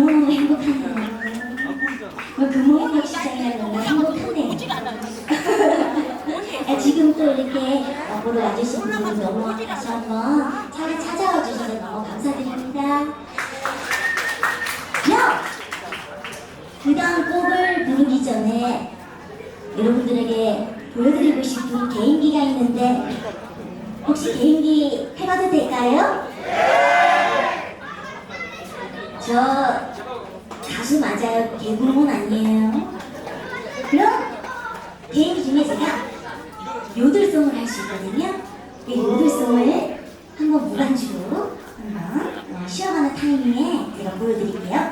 너무너무 행복하네요. 뭐 금호행복 시장이라는 건 행복하네요. 아, 지금 또 이렇게 어, 보러 와주신 분들 너무 다시 한번 차례 찾아와 주셔서 너무 감사드립니다. 야! 그 다음 곡을 부르기 전에 여러분들에게 보여드리고 싶은 개인기가 있는데 혹시 개인기 해봐도 될까요? 저 가수 맞아요. 개그맨 아니에요. 그럼 개인기 중에 제가 요들송을 할 수 있거든요. 이 요들송을 한번 무반주로 한번 어, 쉬어가는 타이밍에 제가 보여드릴게요.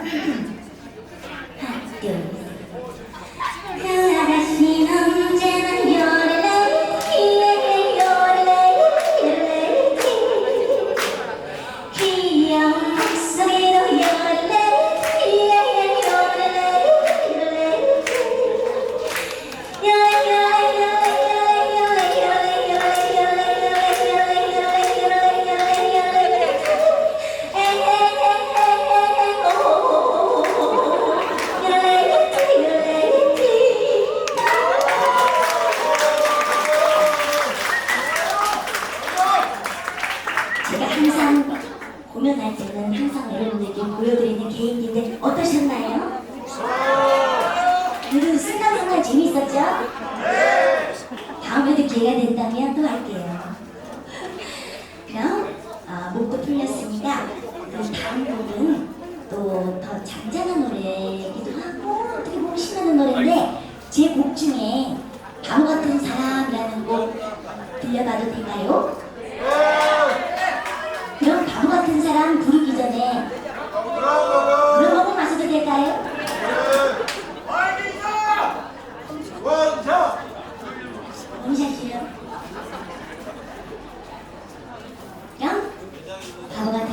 항상 공연할 때는 항상 여러분들께 보여드리는 개인기인데 어떠셨나요? 그래도 순간순간 재밌었죠? 다음에도 기회가 된다면 또 할게요. 그럼 어, 목도 풀렸으니까 그 다음 곡은 또 더 잔잔한 노래이기도 하고 어떻게 보면 신나는 노래인데 제 곡 중에 바보 같은 사람이라는 곡 들려봐도 될까요? 그럼 바보 같은 사람 부르기 전에 거고 마셔도 될까요? 원샷! 원샷이요. 그럼 바보 같은